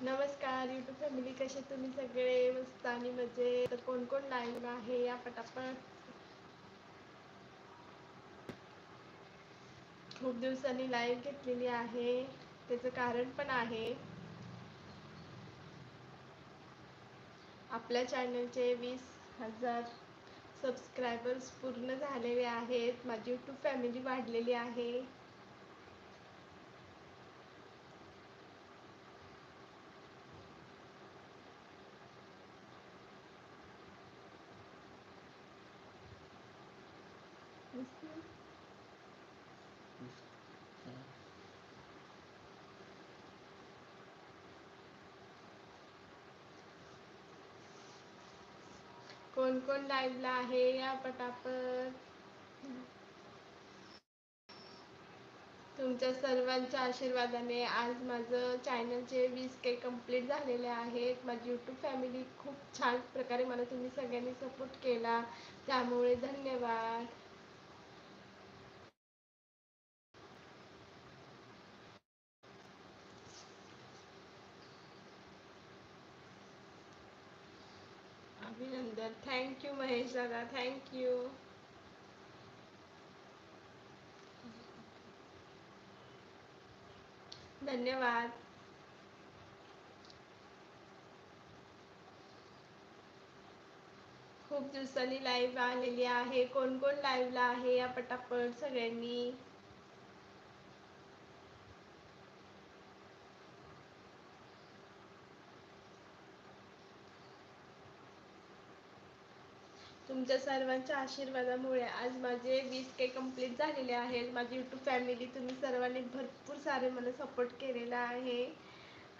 नमस्कार YouTube family कसे तुम्ही सगळे? मस्त आणि मजे तर कोण कोण लाईव्ह आहे? या पटापट. खूप दिवसांनी लाईव्ह घेतलेली आहे. त्याचं कारण पण आहे. आपल्या चॅनलचे वीस हजार सबस्क्रायबर्स पूर्ण झालेले आहेत. माझी यूट्यूब फॅमिली वाढलेली आहे. कोण कोण लाईव्हला आहे? या पटापट. तुमच्या सर्वांच्या आशीर्वादाने आज माझं चॅनलचे वीस के कंप्लीट झालेले आहेत माझी यूट्यूब फॅमिली खूप छान प्रकारे मला तुम्ही सगळ्यांनी सपोर्ट केला. त्यामुळे धन्यवाद. थँक्यू महेश दादा थँक्यू धन्यवाद. खूप दिवसांनी लाईव्ह आलेली आहे. कोण कोण लाईव्हला आहे या पटापट सगळ्यांनी? तुमच्या सर्वांच्या आशीर्वादामुळे आज माझे वीस के कंप्लीट झालेले आहेत. माझी यूट्यूब फॅमिली तुम्ही सर्वांनी भरपूर सारे मला सपोर्ट केलेला आहे.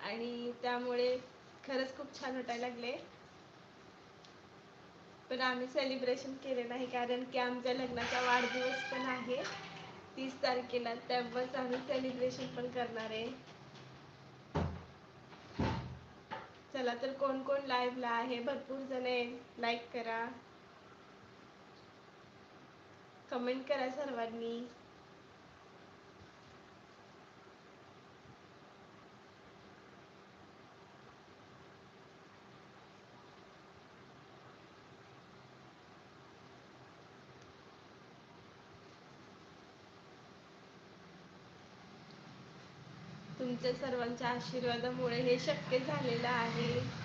आणि त्यामुळे खरंच खूप छान वाटायला लागले. पण आम्ही सेलिब्रेशन केले नाही कारण की आमच्या लग्नाचा वाढदिवस पण आहे. तीस तारखेला तेव्हाच आम्ही सेलिब्रेशन पण करणार आहे. चला तर कोण कोण लाईव्हला आहे? भरपूर जण लाईक करा. कमेंट करा सर्वांनी. तुमच्या सर्वांच्या आशीर्वादामुळे हे शक्य झालेलं आहे.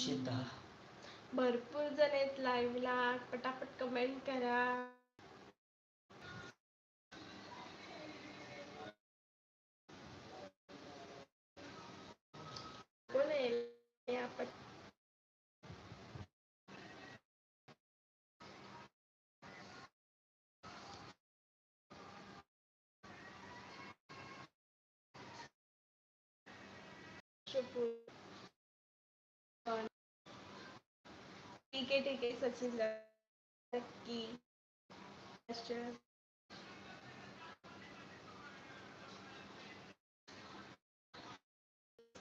दोनशे दहा भरपूर जण आहेत लाईव्हला पटापट कमेंट करा कोण आहे आपण ठीक आहे ठीक आहे सचिन नक्की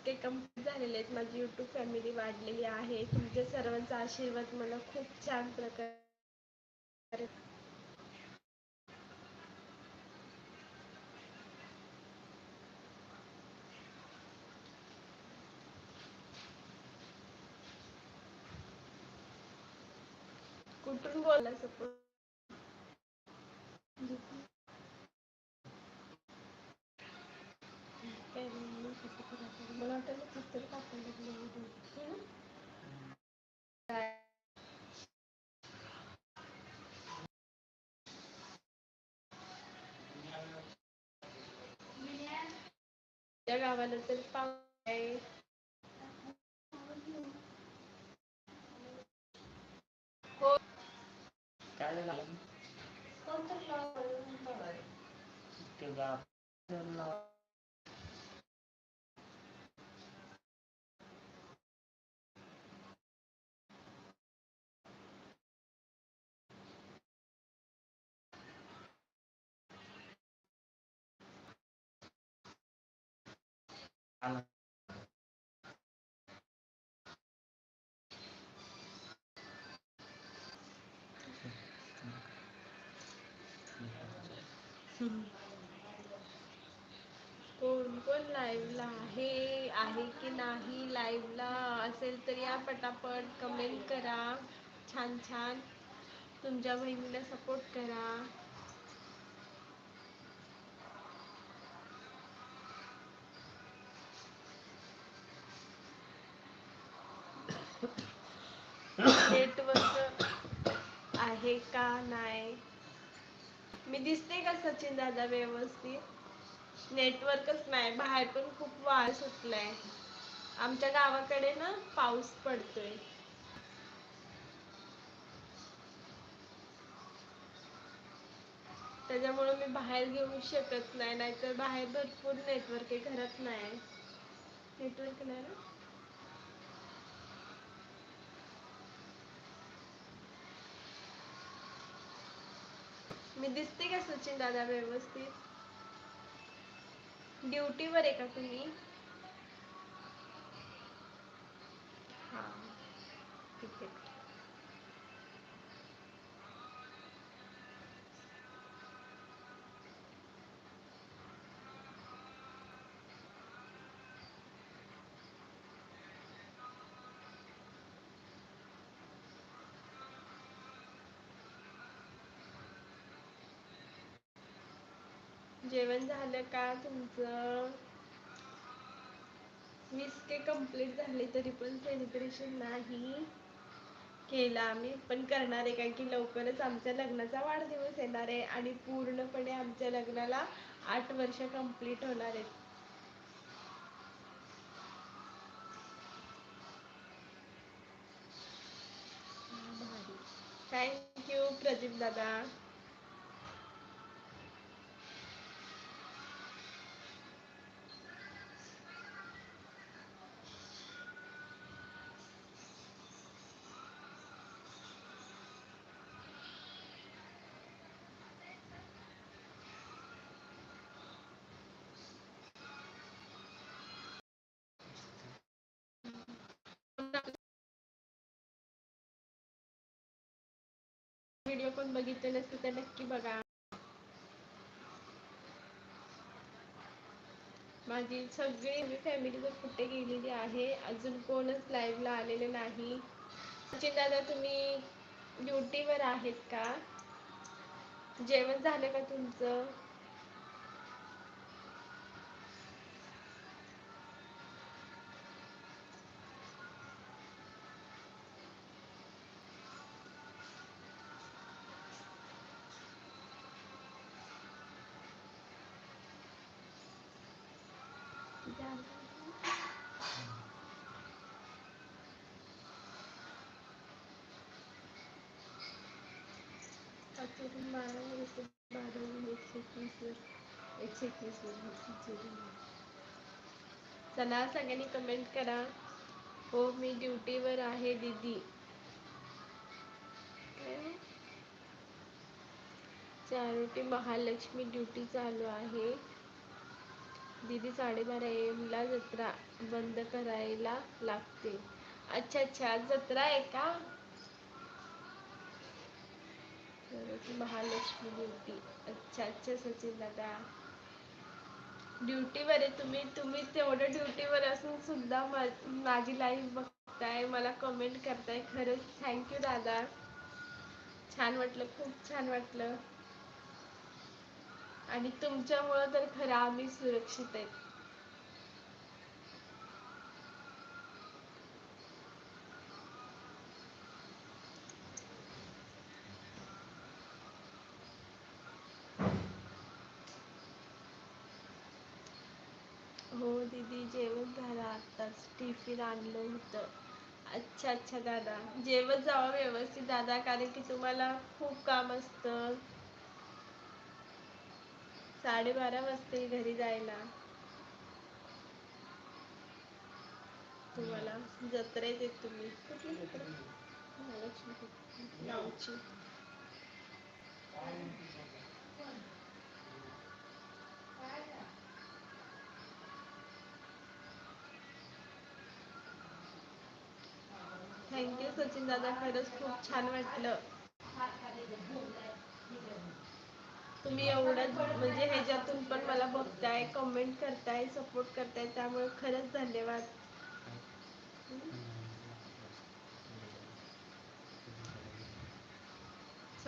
ते कंप्लीट झालेले आहेत माझी यूट्यूब फॅमिली वाढलेली आहे. तुमच्या सर्वांचा आशीर्वाद मला खूप छान प्रकारे कुठून बोलला सपोज मला त्या गावाला तर पाव आहे हो काय झालं कोण कोण लाईव्हला आहे आहे की नाही लाईव्हला असेल तर या पटापट कमेंट करा. छान छान तुमच्या बहिणीला सपोर्ट करा. नेटवर्क आहे का नाही? मी दिसते का सचिन दादा व्यवस्थित? नेटवर्कच नाही बाहेर पण खूप वार सुटलाय. आमच्या गावाकडे ना पाऊस पडतोय. त्याच्यामुळे मी बाहेर घेऊ शकत नाही नाहीतर बाहेर भरपूर नेटवर्क आहे घरात नाही. नेटवर्क नाही ना? मी दिसते का सचिन दादा व्यवस्थित? ड्युटीवर आहे का तुम्ही? हां ठीक आहे. जेवण झालं का? तुमचं वीस K कंप्लीट झाले तरी पण सेलिब्रेशन नाही केलं आम्ही. पण करणार आहे कारण की लवकरच आमच्या लग्नाचा वाढदिवस येणार आहे आणि पूर्णपणे आमच्या लग्नाला आठ वर्ष कंप्लीट होणार आहेत. व्हिडिओ कोण बघितले नसते तर नक्की बघा. माझी सगळी फॅमिली जर कुठे गेलेली आहे अजून कोणच लाईव्हला आलेले नाही. सचिन दादा तुम्ही ड्युटीवर आहेत का? जेवण झालं का तुमचं? पाचवरून बारा वर्ष बारावरून एकशे एकवीसवर एकशे एकवीसवर चला सगळ्यांनी कमेंट करा. हो मी ड्युटीवर आहे दीदी. हो? चारोटी महालक्ष्मी ड्युटी चालू आहे. दीदी साडेबारा एम ला जत्रा बंद करायला लागते. अच्छा अच्छा जत्रा आहे का? महालक्ष्मी ड्युटी अच्छा अच्छा सचिन दादा. ड्युटीवर आहे तुम्ही. तुम्ही तेवढं ड्युटीवर असून सुद्धा माझी लाईफ बघताय मला कमेंट करताय. खरंच थँक्यू दादा. छान वाटलं खूप छान वाटलं. आणि तुमच्यामुळं तर खरं आम्ही सुरक्षित आहे हो दीदी जेवण झालं आत्ताच टिफिन आणलं होतं. अच्छा अच्छा दादा. जेवत जावा व्यवस्थित दादा कारण की तुम्हाला खूप काम असतं. साडेबारा वाजते घरी जायला. तुम्हाला जत्रेत येत तुम्ही. कुठली जत्रा? महालक्ष्मी गावची सचिन दादा खरंच खूप छान वाटलं. तुम्ही एवढं म्हणजे ह्याच्यातून पण मला बघताय कमेंट करताय सपोर्ट करताय त्यामुळे खरंच धन्यवाद.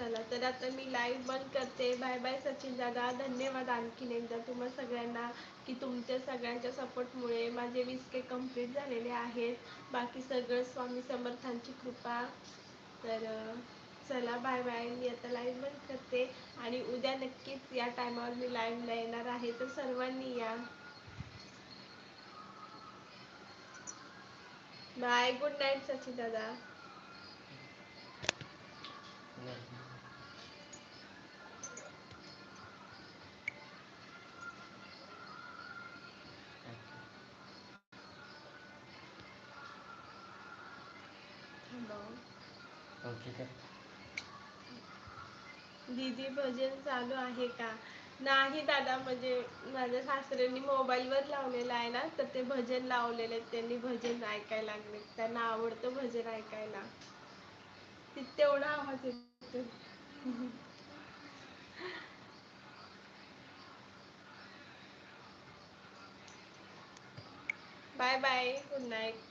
चला तर आता मी लाईव्ह बंद करते. बाय बाय सचिन दादा. धन्यवाद आणखीन एकदा तुम्हा सगळ्यांना की तुमच्या सगळ्यांच्या सपोर्टमुळे माझे वीस के कंप्लीट झालेले आहेत. बाकी सगळं स्वामी समर्थांची कृपा. तर चला बाय बाय मी आता लाईव्ह बंद करते. आणि उद्या नक्कीच या टायमावर मी लाईव्हला येणार आहे. तर सर्वांनी या. बाय गुड नाईट सचिन दादा. ठीक आहे दीदी भजन चालू आहे का? नाही दादा म्हणजे माझ्या सासऱ्यांनी मोबाईलवर लावलेलं आहे ना तर ते भजन लावलेले त्यांनी भजन ऐकायला लागले. त्यांना आवडतं भजन ऐकायला. तेवढा आवाज येतो. Bye bye. Good night.